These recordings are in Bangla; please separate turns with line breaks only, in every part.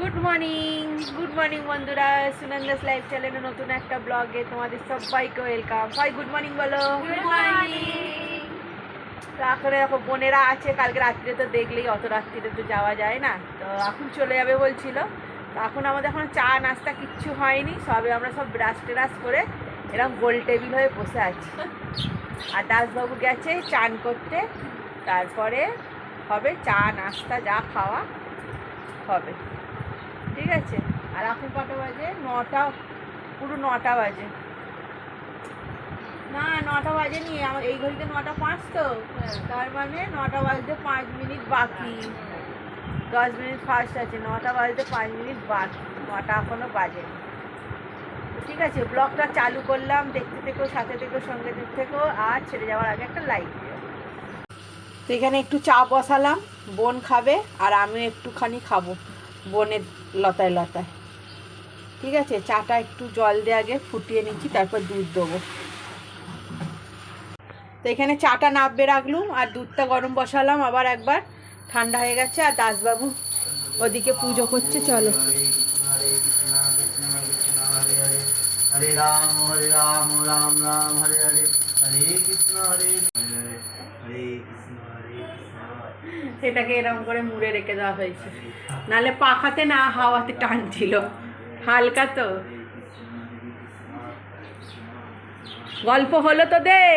গুড মর্নিং গুড মর্নিং বন্ধুরা। সুনন্দাস লাইফ চ্যানেলে নতুন একটা ব্লগে তোমাদের সবাইকে ওয়েলকাম সবাই গুড মর্নিং বলো। তো এখন এরকম বোনেরা আছে কালকে রাত্রিরে তো দেখলেই অত রাত্রিরে তো যাওয়া যায় না। তো এখন চলে যাবে বলছিল। তো এখন আমাদের এখন চা নাস্তা কিচ্ছু হয়নি। সবে আমরা সব ব্রাশ টেরাশ করে এরকম গোল টেবিল হয়ে বসে আছি। আর দাসবাবু গেছে চান করতে। তারপরে হবে চা নাস্তা যা খাওয়া হবে। ঠিক আছে? আর এখন কটা বাজে? নটা, পুরো নটা বাজে। না, নটা বাজে নি আমার এই ঘড়িতে নটা পাঁচ তো। তার মানে নটা বাজতে পাঁচ মিনিট বাকি। দশ মিনিট ফার্স্ট আছে, নটা বাজতে পাঁচ মিনিট বাকি। নটা এখনও বাজেনি ঠিক আছে ব্লগটা চালু করলাম। দেখতে থেকো, সাথে থেকো, সঙ্গে থেকো আর ছেড়ে যাওয়ার আগে একটা লাইক তো এখানে একটু চা বসালাম, বোন খাবে, আর আমি একটুখানি খাব। বনের লতায় লতায় ঠিক আছে চাটা একটু জল দিয়ে আগে ফুটিয়ে নিচ্ছি তারপর দুধ দেবো তো এখানে চাটা নাববে রাখলুম আর দুধটা গরম বসালাম আবার একবার ঠান্ডা হয়ে গেছে আর দাসবাবু ওদিকে পুজো করছে চলো
হরে রাম হরে রাম রাম রাম হরে হরে হরে কৃষ্ণ হরে হরে
সেটাকে এরকম করে মুড়ে রেখে দেওয়া হয়েছে। নালে পাখাতে না হাওয়াতে টানছিল হালকা তো। গল্প হলো তোদের?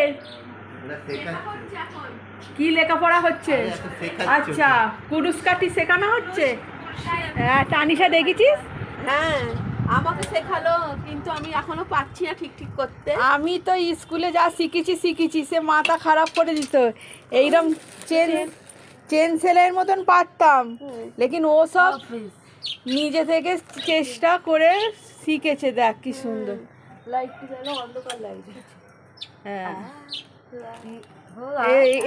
কি লেখাপড়া হচ্ছে? আচ্ছা কুরুস কাঠি শেখানো হচ্ছে? হ্যাঁ টানিশা দেখেছিস
হ্যাঁ আমাকে শেখালো কিন্তু আমি এখনও পাচ্ছি না ঠিক ঠিক করতে।
আমি তো স্কুলে যা শিখেছি শিখেছি সে মাথা খারাপ করে দিত। এইরকম চেন চেন সেলের মতন পারতাম। লেকিন ও সব নিজে থেকে চেষ্টা করে শিখেছে দেখ কি সুন্দর।
লাইটটি যেন অন্ধকার লাগছে
হ্যাঁ।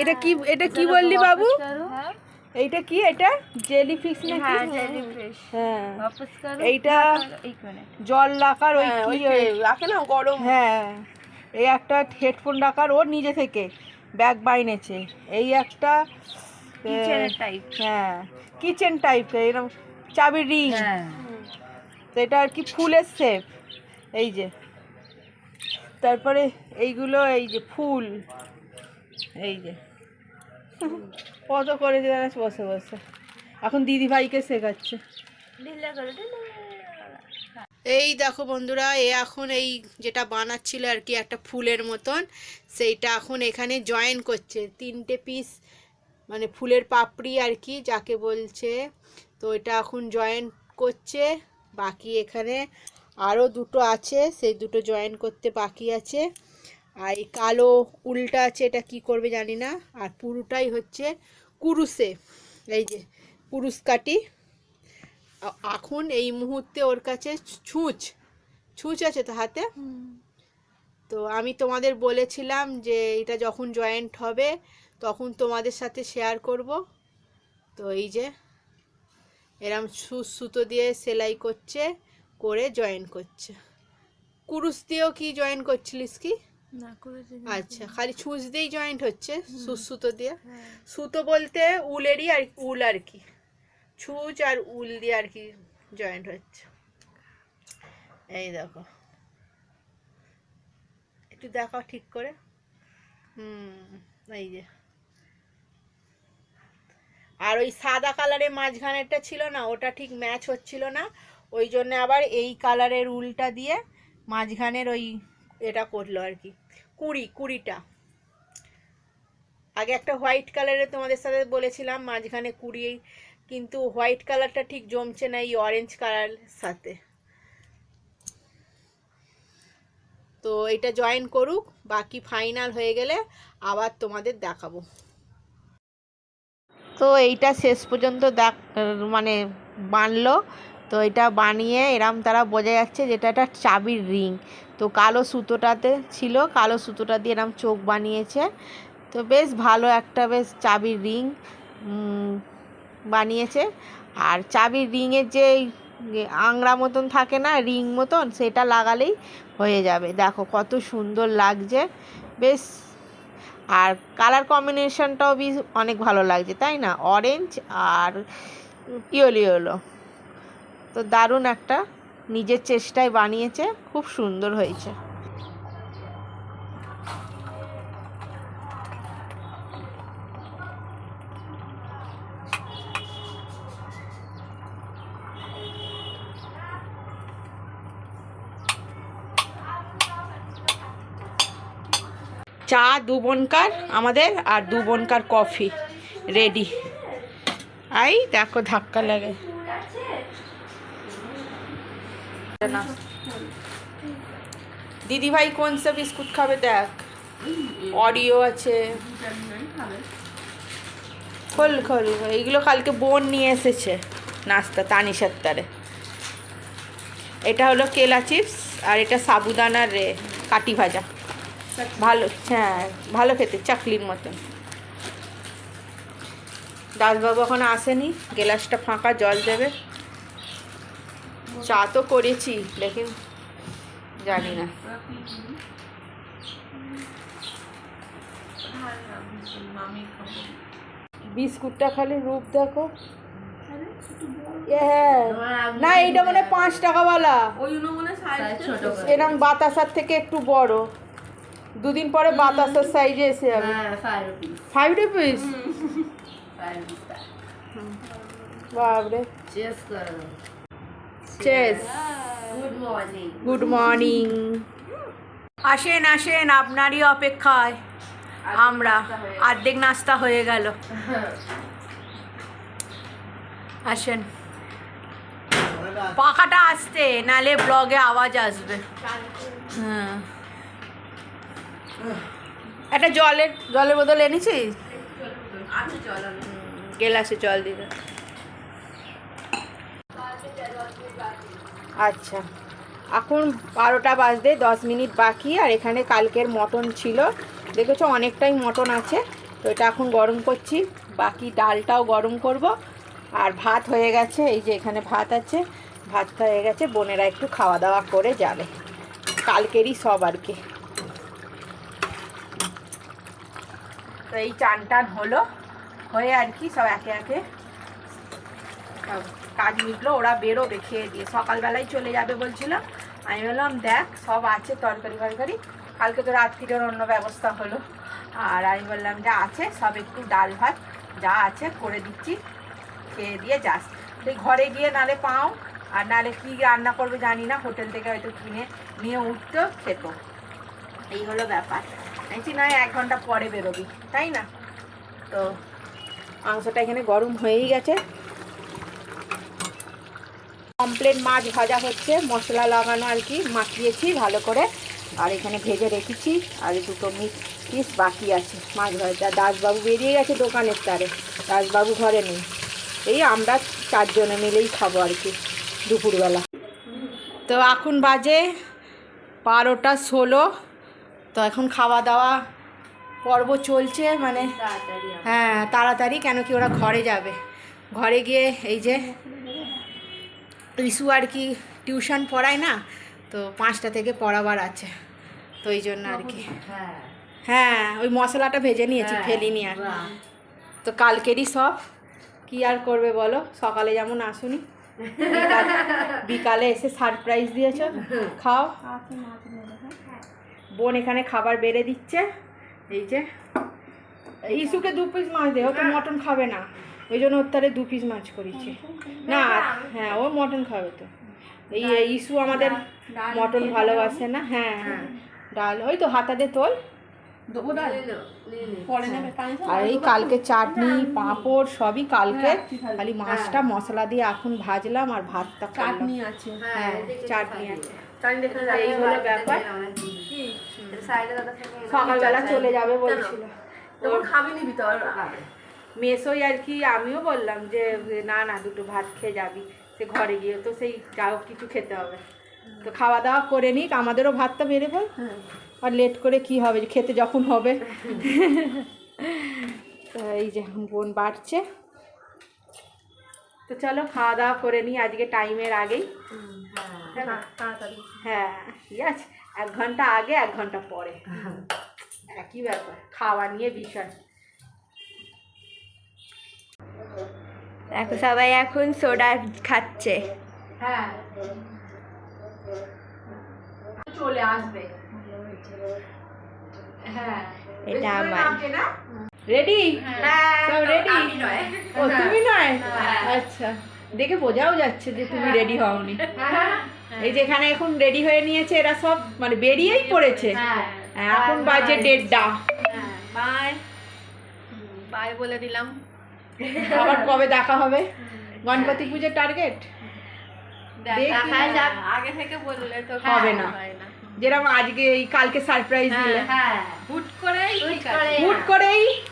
এটা কি এটা কি বললি বাবু? এইটা কি? এটা জেলি ফিশ নাকি? হ্যাঁ। এইটা জল রাখার ওই
হ্যাঁ,
কি
রাখে না গরম।
হ্যাঁ। এই একটা হেডফোন রাখার ওর নিজে থেকে ব্যাগ বাইনেছে। এই একটা হ্যাঁ। কিচেন টাইপ এরকম চাবির রিং। তো এটা আর কি ফুলের শেপ এই যে। তারপরে এইগুলো এই যে ফুল। এই যে। কত করেছে জানাস বসে বসে। এখন দিদি ভাইকে শেখাচ্ছে। এই দেখো বন্ধুরা এ এখন এই যেটা বানাচ্ছিল আর কি একটা ফুলের মতন সেইটা এখন এখানে জয়েন করছে। তিনটে পিস মানে ফুলের পাপড়ি আর কি যাকে বলছে। তো এটা এখন জয়েন করছে। বাকি এখানে আরও দুটো আছে সেই দুটো জয়েন করতে বাকি আছে। আর এই কালো উল্টা আছে এটা কি করবে জানি না। আর পুরোটাই হচ্ছে কুরুসে এই যে কুরুস কাটি। এখন এই মুহূর্তে ওর কাছে ছুঁচ ছুঁচ আছে তো হাতে। তো আমি তোমাদের বলেছিলাম যে এটা যখন জয়েন্ট হবে তখন তোমাদের সাথে শেয়ার করব। তো এই যে এরম সু- সুতো দিয়ে সেলাই করছে করে জয়েন করছে। কুরুশ দিয়েও কি জয়েন করছিলিস কি? আচ্ছা খালি ছুঁচ দিয়েই জয়েন্ট হচ্ছে সুতো দিয়ে। সুতো বলতে উলেরই আর উল আর কি। ছুঁচ আর উল দিয়ে আর কি জয়েন্ট হচ্ছে। এই দেখো। একটু দেখাও ঠিক করে। হুম এই যে। আর ওই সাদা কালারের মাঝখানেরটা ছিল না, ওটা ঠিক ম্যাচ হচ্ছিল না। ওই জন্য আবার এই কালারের উলটা দিয়ে মাঝখানের ওই এটা করল আর কি, কুড়ি, কুড়িটা। আগে একটা হোয়াইট কালারের তোমাদের সাথে বলেছিলাম, মাঝখানে কুড়ি, কিন্তু হোয়াইট কালারটা ঠিক জমছে না এই অরেঞ্জ কালারের সাথে। তো এটা জয়েন করুক, বাকি ফাইনাল হয়ে গেলে আবার তোমাদের দেখাবো। তো এইটা শেষ পর্যন্ত দেখ মানে বানলো। তো এটা বানিয়ে এরম তারা বোঝা যাচ্ছে যেটা একটা চাবির রিং। তো কালো সুতোটাতে ছিল, কালো সুতোটা দিয়ে এরম চোখ বানিয়েছে। তো বেশ ভালো একটা বেশ চাবির রিং বানিয়েছে। আর চাবির রিংয়ের যে আংড়া মতন থাকে না, রিং মতন, সেটা লাগালেই হয়ে যাবে। দেখো কত সুন্দর লাগছে। বেশ আর কালার কম্বিনেশনটাও বেশ অনেক ভালো লাগছে, তাই না? অরেঞ্জ আর ইয়েলো। তো দারুণ একটা নিজের চেষ্টায় বানিয়েছে, খুব সুন্দর হয়েছে। চা দু বোনকার আমাদের আর দু বোনকার কফি রেডি। আই, দেখো ধাক্কা লাগে। দিদি ভাই কোন সব বিস্কুট খাবে দেখ। অডিও আছে। খোল খোল এইগুলো কালকে বোন নিয়ে এসেছে নাস্তা তানিশার তারে এটা হলো কেলা চিপস আর এটা সাবুদানার রে, কাটি ভাজা। ভালো হ্যাঁ ভালো খেতে চাকলির মতন। দাসবাবু এখন আসেনি গ্লাসটা ফাঁকা জল দেবে। চা তো করেছি লেকিন জানি না। বিস্কুটটা খালি রূপ দেখো। হ্যাঁ না এইটা মনে হয় পাঁচ
মনে সাইজ ছোট
এরকম বাতাসার থেকে একটু বড়। দুদিন পরে বাতাসের সাইজে এসে যাবে। ফাইভ রুপিস বাবরে চেস
গুড মর্নিং
গুড মর্নিং আসেন আসেন আপনারই অপেক্ষায়। আমরা অর্ধেক নাস্তা হয়ে গেল। আসেন। পাখাটা আসতে নালে ব্লগে আওয়াজ আসবে। হ্যাঁ। একটা জলের জলের বোতল এনেছিস। গেলাসে জল দিতে। আচ্ছা। এখন বারোটা বাজতে দশ মিনিট বাকি আর এখানে কালকের মটন ছিল। দেখেছ অনেকটাই মটন আছে তো এটা এখন গরম করছি। বাকি ডালটাও গরম করব। আর ভাত হয়ে গেছে এই যে এখানে ভাত আছে। ভাতটা হয়ে গেছে বোনেরা একটু খাওয়া দাওয়া করে যাবে। কালকেরই সব আর কি। তো এই চান টান হলো। হয়ে আর কি সব একে একে সব কাজ মিটলো, ওরা বেরোবে, খেয়ে দিয়ে। সকালবেলায় চলে যাবে বলছিল। আমি বললাম, দেখ, সব আছে, তরকারি ফরকারি। কালকে তো রাত্রিরের অন্য ব্যবস্থা হলো। আর আমি বললাম, যা আছে, সব একটু ডাল ভাত যা আছে করে দিচ্ছি, খেয়ে দিয়ে যাস। তুই ঘরে গিয়ে নালে পাও, আর নালে কী রান্না করবে জানি না, হোটেল থেকে হয়তো কিনে, নিয়ে উঠতো খেতো। এই হলো ব্যাপার। দেখছি নয়, এক ঘণ্টা পরে বেরোবি, তাই না? তো মাংসটা এখানে গরম হয়েই গেছে। কমপ্লেন মাছ ভাজা হচ্ছে, মশলা লাগানো আর কি, মাখিয়েছি ভালো করে। আর এখানে ভেজে রেখেছি, আর দুটো মিট পিস বাকি আছে। মাছ ভাজা দাসবাবু বেরিয়ে গেছে দোকানের তারে, দাসবাবু ঘরে নেই। এই আমরা চারজনে মিলেই খাব আর কি, দুপুরবেলা। তো এখন বাজে বারোটা ষোলো। তো এখন খাওয়া দাওয়া পর্ব চলছে মানে হ্যাঁ তাড়াতাড়ি কেন কি ওরা ঘরে যাবে। ঘরে গিয়ে এই যে ইস্যু আর কি টিউশন পড়ায় না তো পাঁচটা থেকে পড়াবার আছে তো এই জন্য আর কি। হ্যাঁ। ওই মশলাটা ভেজে নিয়েছি ফেলিনি আর। তো কালকেরই সব। কি আর করবে বলো? সকালে যেমন আসুনি বিকালে এসে সারপ্রাইজ দিয়েছ। খাও। বোন এখানে খাবার বেড়ে দিচ্ছে। এই যে ইসুকে দু পিস মাছ দে ও তো মটন খাবে না। ওই জন্য ওর তারে দু পিস মাছ করেছি। না। হ্যাঁ ও মটন খাবে তো। এই ইসু আমাদের মটন ভালোবাসে না? হ্যাঁ হ্যাঁ। ডাল ওই তো হাতাতে তোল।
দেবো ডাল? পরে নেবে পানি
আর এই কালকে চাটনি পাঁপড় সবই কালকে। খালি মাছটা মশলা দিয়ে এখন ভাজলাম আর ভাতটা
চাটনি আছে।
হ্যাঁ চাটনি। আছে। এই হলো ব্যাপার। সকালবেলা চলে যাবে বলছিল। মেসোই আর কি আমিও বললাম যে না না দুটো ভাত খেয়ে যাবি। সে ঘরে গিয়ে তো সেই যা হোক কিছু খেতে হবে। তো খাওয়া দাওয়া করে নিক আমাদেরও ভাতটা বেড়ে পড় আর লেট করে কি হবে খেতে যখন হবে। তো এই যে বোন বাড়ছে। তো চলো খাওয়া দাওয়া করে নিই আজকে টাইমের আগেই।
তাড়াতাড়ি।
হ্যাঁ ঠিক আছে। এক ঘণ্টা আগে এক ঘণ্টা পরে। একই ব্যাপার খাওয়া নিয়ে বিষয়।
দেখো সবাই এখন সোডা খাচ্ছে।
হ্যাঁ। চলে আসবে। হ্যাঁ।
এটা আমার। রেডি
হ্যাঁ
সব রেডি ও তুমি নয়?
হ্যাঁ।
আচ্ছা। দেখে বোঝাও যাচ্ছে যে তুমি রেডি হওনি।
হ্যাঁ।
এই যেখানে এখন রেডি হয়ে নিয়েছে এরা সব মানে বেরিয়েই পড়েছে।
হ্যাঁ
হ্যাঁ, এখন বাজে দেড়টা।
বাই বাই বলে দিলাম।
আবার কবে দেখা হবে? গণপতি পুজোর টার্গেট দেখি।
আগে থেকে বললে তো
হবে না। যেরকম আজকে এই কালকে সারপ্রাইজ দিলে।
হ্যাঁ। হুট করেই
হুট করেই।
হ্যাঁ।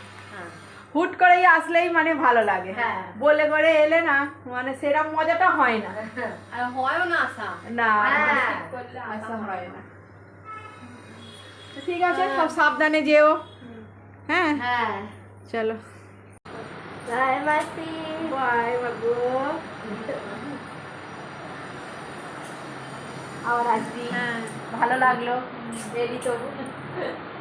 হুট করেই আসলেই মানে ভালো লাগে।
হ্যাঁ।
বলে করে এলে না মানে সেরকম মজাটা হয় না।
আর হয়ও না আসা
না
হ্যাঁ।
ঠিক আসা হয় না। ঠিক আছে সব সাবধানে যেও। হ্যাঁ?
হ্যাঁ।
চলো।
বাই মাসি। বাই বাবু।
আবার আসবি।
হ্যাঁ।
ভালো লাগল। রেডি তো।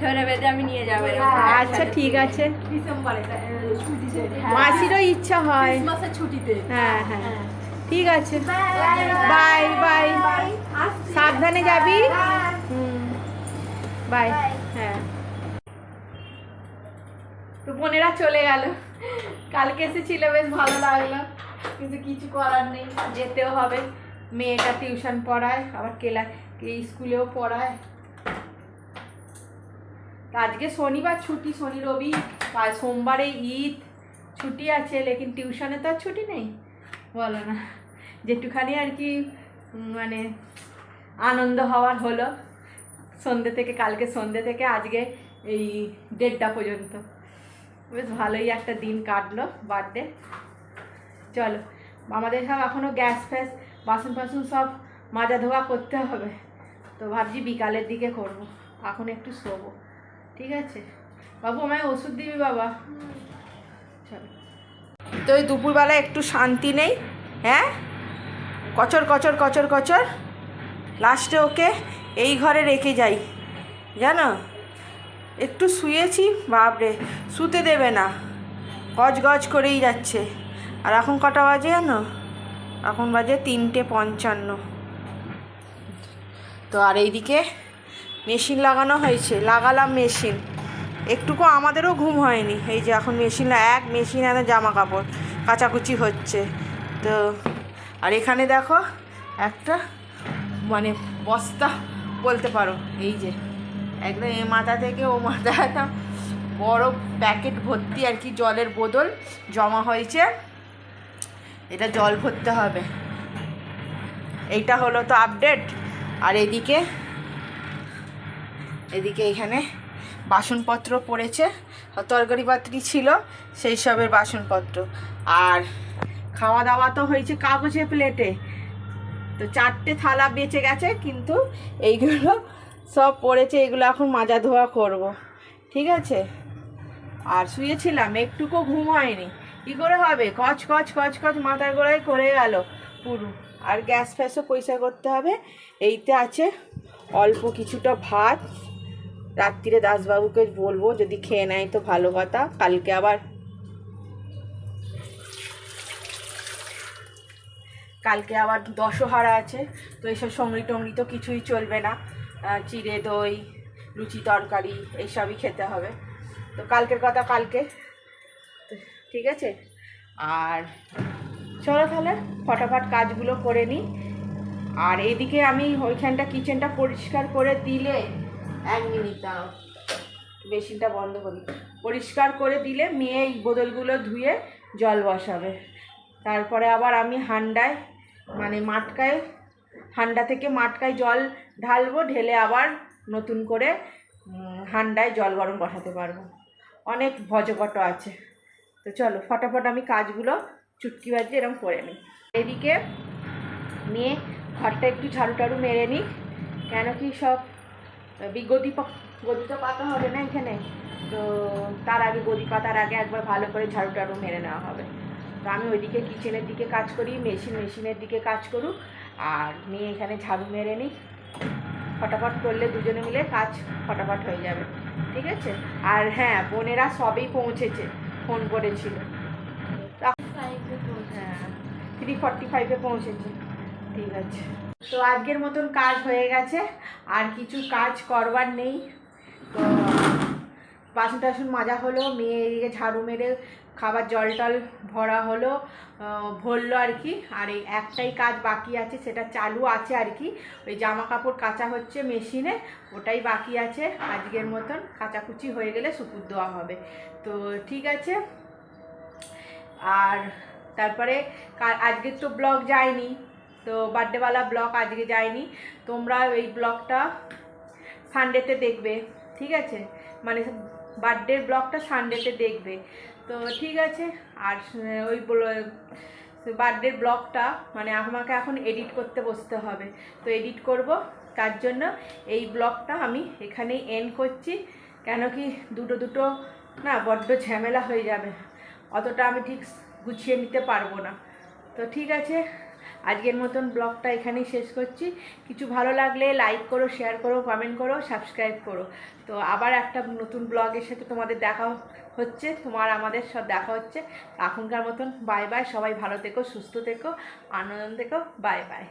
ধরে বেঁধে আমি নিয়ে যাব
আচ্ছা ঠিক আছে।
ডিসেম্বরে
মাসিরও ইচ্ছা হয়।
ছুটিতে।
হ্যাঁ হ্যাঁ। ঠিক আছে। বাই। বাই সাবধানে যাবি? বাই। হ্যাঁ। তো বোনেরা চলে গেল। কালকে এসেছিল বেশ ভালো লাগল। কিন্তু কিছু করার নেই। যেতেও হবে। মেয়েটা টিউশন পড়ায় আবার কেলা স্কুলেও পড়ায়। আজকে শনিবার ছুটি, শনি রবি, আর সোমবারে ঈদ। ছুটি আছে, লেকিন টিউশনে তো আর ছুটি নেই। বলো না। যেটুখানি আর কি মানে আনন্দ হওয়ার হলো। সন্ধ্যে থেকে, কালকে সন্ধ্যে থেকে, আজকে এই দেড়টা পর্যন্ত। বেশ ভালোই একটা দিন কাটলো বার্থডে চলো, আমাদের সব এখনও গ্যাস ফ্যাস, বাসন ফাসন সব মাজা ধোয়া করতে হবে। তো ভাবছি বিকালের দিকে করব। এখন একটু শোবো। ঠিক আছে? বাবু, আমায় ওষুধ দিবি বাবা। তো এই দুপুরবেলা একটু শান্তি নেই হ্যাঁ? কচর কচর কচর কচর। লাস্টে ওকে এই ঘরে রেখে যাই, জানো? একটু শুয়েছি, বাপরে, শুতে দেবে না। গজ গজ করেই যাচ্ছে। আর এখন কটা বাজে জানো? এখন বাজে তিনটে পঞ্চান্ন। তো আর এইদিকে মেশিন লাগানো হয়েছে, লাগালাম মেশিন। একটুকু আমাদেরও ঘুম হয়নি। এই যে এখন মেশিন এক মেশিন এনে জামা কাপড় কাচাকুচি হচ্ছে। তো, আর এখানে দেখো একটা মানে বস্তা বলতে পারো, এই যে। একদম এ মাথা থেকে ও মাথা একটা বড় প্যাকেট ভর্তি আর কি জলের বোতল জমা হয়েছে। এটা জল ভরতে হবে। এইটা হলো তো আপডেট আর এদিকে এদিকে এখানে বাসনপত্র পড়েছে তরকারি পাত্রি ছিল, সেই সবের বাসনপত্র। আর খাওয়া দাওয়া তো হয়েছে কাগজে প্লেটে। তো চারটে থালা বেঁচে গেছে, কিন্তু এইগুলো সব পড়েছে, এগুলো এখন মাজা ধোয়া করব। ঠিক আছে? আর শুয়েছিলাম, একটুকু ঘুম হয়নি। কী করে হবে? কচ কচ কচ কচ মাথার গোড়ায় করে গেল পুরো। আর গ্যাস ফ্যাসও পয়সা করতে হবে। এইতে আছে অল্প কিছুটা ভাত। রাত্রিরে দাসবাবুকে বলব, যদি খেয়ে নেয় তো ভালো কথা, কালকে আবার। কালকে আবার দশহারা আছে, তো এইসব সঙ্গী টঙ্গি তো কিছুই চলবে না। চিড়ে দই, লুচি তরকারি, এইসবই খেতে হবে। তো কালকের কথা কালকে। ঠিক আছে? আর চলো তাহলে, ফটাফট কাজগুলো করে নিই। আর এদিকে আমি ওইখানটা কিচেনটা পরিষ্কার করে দিলে এক মিনিট দাও বেসিনটা বন্ধ করি। পরিষ্কার করে দিলে মেয়ে এই বোতলগুলো ধুয়ে জল বসাবে। তারপরে আবার আমি হান্ডায় মানে মাটকায়, হান্ডা থেকে মাটকায় জল ঢালবো, ঢেলে আবার নতুন করে হান্ডায় জল গরম বসাতে পারব। অনেক ভজকট আছে। তো চলো, ফটাফট আমি কাজগুলো চুটকি বাজিয়ে এরকম করে নিই। এদিকে নিয়ে ঘরটা একটু ঝাড়ু টাড়ু মেরে নিই কেন কি সব বিগতি গদি তো পাতা হবে না এখানে। তো তার আগে গদি পাতার আগে একবার ভালো করে ঝাড়ু টাড়ু মেরে নেওয়া হবে। তো আমি ওইদিকে কিচেনের দিকে কাজ করি মেশিন মেশিনের দিকে কাজ করুক। আর নিয়ে এখানে ঝাড়ু মেরে নিই ফটাফট করলে দুজনে মিলে কাজ ফটাফট হয়ে যাবে। ঠিক আছে? আর হ্যাঁ বোনেরা সবই পৌঁছেছে। ফোন করেছিল। হ্যাঁ থ্রি ফর্টি ফাইভে পৌঁছেছে। ঠিক আছে। তো আজকের মতন কাজ হয়ে গেছে, আর কিছু কাজ করবার নেই। তো বাসন টাসন মাজা হলো, মেয়ে এদিকে ঝাড়ু মেরে খাবার জল টল ভরা হলো ভরলো আর কি। আর এই একটাই কাজ বাকি আছে, সেটা চালু আছে আর কি। ওই জামা কাপড় কাচা হচ্ছে মেশিনে, ওটাই বাকি আছে। আজকের মতন কাচাকুচি হয়ে গেলে সুপুর দেওয়া হবে। তো ঠিক আছে। আর তারপরে আজকের তো ব্লগ যায়নি। তো বার্থডেওয়ালা ব্লগ আজকে যায়নি। তোমরা এই ব্লগটা সানডেতে দেখবে, ঠিক আছে? মানে বার্থডের ব্লগটা সানডেতে দেখবে। তো ঠিক আছে, আর ওই বার্থডের ব্লগটা মানে আমাকে এখন এডিট করতে বসতে হবে। তো এডিট করব, তার জন্য এই ব্লগটা আমি এখানেই এন্ড করছি। কেন কি দুটো দুটো, না, বড্ড ঝামেলা হয়ে যাবে। অতটা আমি ঠিক গুছিয়ে নিতে পারব না। তো ঠিক আছে আজকের মতন ব্লগটা এখানেই শেষ করছি। কিছু ভালো লাগলে লাইক করো শেয়ার করো কমেন্ট করো সাবস্ক্রাইব করো। তো আবার একটা নতুন ব্লগের সাথে তোমাদের দেখা হচ্ছে, তোমার আমাদের সব দেখা হচ্ছে। এখনকার মতন বাই বাই সবাই ভালো থেকো, সুস্থ থেকো, আনন্দ থেকো বাই বাই